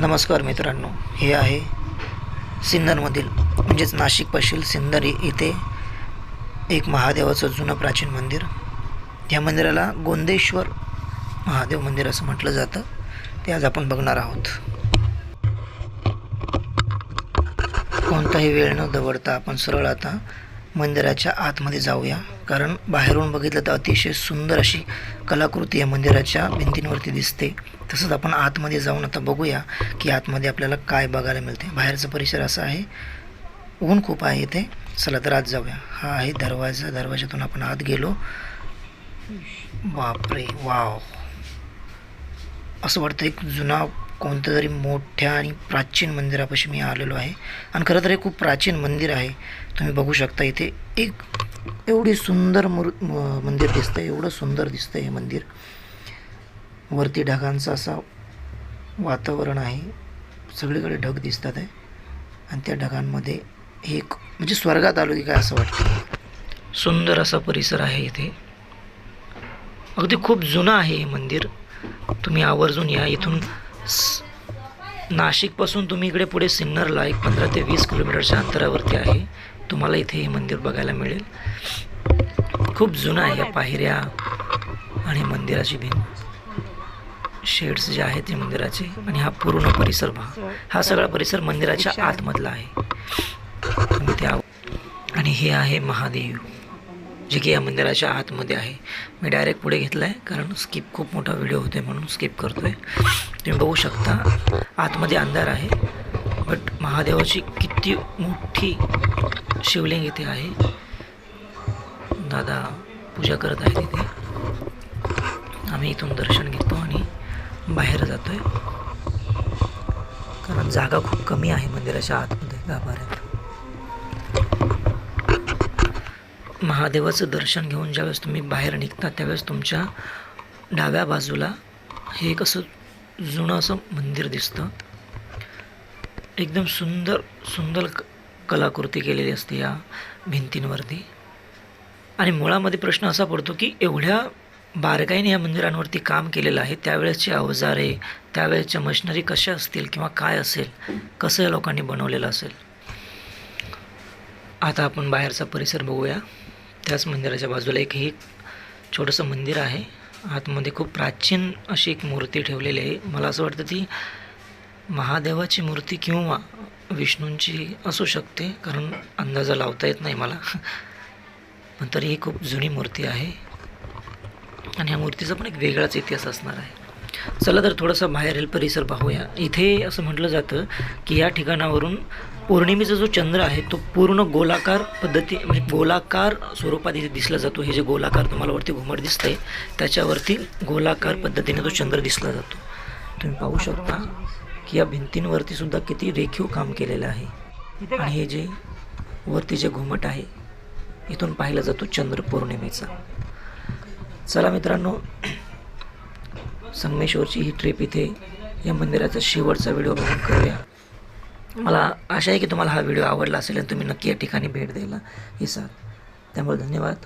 नमस्कार मित्रांनो हे आहे सिन्नरमधील म्हणजेच नाशिकपाशील सिन्नर इथे एक महादेवाचं जुनं प्राचीन मंदिर. या मंदिराला गोंदेश्वर महादेव मंदिर असं म्हटलं जातं. ते आज आपण बघणार आहोत. कोणताही वेळ न दवडता आपण सरळ आता मंदिराच्या आतमध्ये जाऊया. कारण बाहेरून बघितलं तर अतिशय सुंदर अशी कलाकृती या मंदिराच्या भिंतींवरती दिसते. तसंच आपण आतमध्ये जाऊन आता बघूया की आतमध्ये आपल्याला काय बघायला मिळते. बाहेरचा परिसर असा आहे. ऊन खूप आहे इथे. चला तर आत जाऊया. हा आहे दरवाजा. दरवाजातून आपण आत गेलो. बापरे वाव. असं वाटतं एक जुना कोणत्या तरी मोठ्या आणि प्राचीन मंदिरापाशी मी आलेलो आहे. आणि खरं तर हे खूप प्राचीन मंदिर आहे. तुम्ही बघू शकता इथे एक एवढी सुंदर मूर मंदिर दिसतं एवढं सुंदर दिसतं हे मंदिर. वरती ढगांचं असा वातावरण आहे. सगळीकडे ढग दिसतात आहे. आणि त्या ढगांमध्ये एक म्हणजे स्वर्गात आलो की काय असं वाटतं? सुंदर असा परिसर आहे इथे. अगदी खूप जुनं आहे हे मंदिर. तुम्ही आवर्जून या इथून नाशिकपासून तुम्ही इकडे पुढे सिन्नरला एक पंधरा ते वीस किलोमीटरच्या अंतरावरती आहे. तुम्हाला इथे हे मंदिर बघायला मिळेल. खूप जुनं आहे या पायऱ्या आणि मंदिराची भिंत. शेड्स जे आहेत ते मंदिराचे आणि हा पूर्ण परिसर पहा. हा सगळा परिसर मंदिराच्या आतमधला आहे. त्या आणि हे आहे महादेव. जे की या मंदिराच्या आतमध्ये आहे. मी डायरेक्ट पुढे घेतलं आहे कारण स्किप खूप मोठा व्हिडिओ होते म्हणून स्किप करतो आहे तुम्ही बघू शकता आतमध्ये अंधार आहे. बट महादेवाची किती मोठी शिवलिंग इथे आहे. दादा पूजा करत आहे तिथे आम्ही इथून दर्शन घेतो आणि बाहेर जातो आहे कारण जागा खूप कमी आहे मंदिराच्या आतमध्ये गाभाऱ्यात महादेवाचं दर्शन घेऊन ज्यावेळेस तुम्ही बाहेर निघता त्यावेळेस तुमच्या डाव्या बाजूला हे एक असं जुनं असं मंदिर दिसतं. एकदम सुंदर सुंदर क कलाकृती केलेली असते या भिंतींवरती. आणि मुळामध्ये प्रश्न असा पडतो की एवढ्या बारकाईने या मंदिरांवरती काम केलेलं आहे त्यावेळेसची अवजारे त्यावेळेच्या मशिनरी कशा असतील किंवा काय असेल कसं या लोकांनी बनवलेलं असेल? आता आपण बाहेरचा परिसर बघूया. त्याच मंदिराच्या बाजूला एक हे छोटंसं मंदिर आहे. आतमध्ये खूप प्राचीन अशी एक मूर्ती ठेवलेली आहे. मला असं वाटतं ती महादेवाची मूर्ती किंवा विष्णूंची असू शकते कारण अंदाजा लावता येत नाही मला. पण तरी ही खूप जुनी मूर्ती आहे. आणि ह्या मूर्तीचा पण एक वेगळाच इतिहास असणार आहे. चला तर थोडंसं बाहेरील परिसर पाहूया. इथे असं म्हटलं जातं की या ठिकाणावरून पौर्णिमेचा जो चंद्र आहे तो पूर्ण गोलाकार पद्धती म्हणजे गोलाकार स्वरूपात इथे दिसला जातो. हे जे गोलाकार तुम्हाला वरती घुमट दिसतंय त्याच्यावरती गोलाकार पद्धतीने तो चंद्र दिसला जातो. तुम्ही पाहू शकता की या भिंतींवरती सुद्धा किती रेखीव काम केलेलं आहे. आणि हे जे वरती जे घुमट आहे इथून पाहिला जातो चंद्र पौर्णिमेचा. चला मित्रांनो संगमेश्वरची ही ट्रिप इथे या मंदिराचा शेवटचा व्हिडिओ बघून करूया. मला आशा आहे की तुम्हाला हा व्हिडिओ आवडला असेल आणि तुम्ही नक्की या ठिकाणी भेट द्यायला विसाल त्यामुळे धन्यवाद.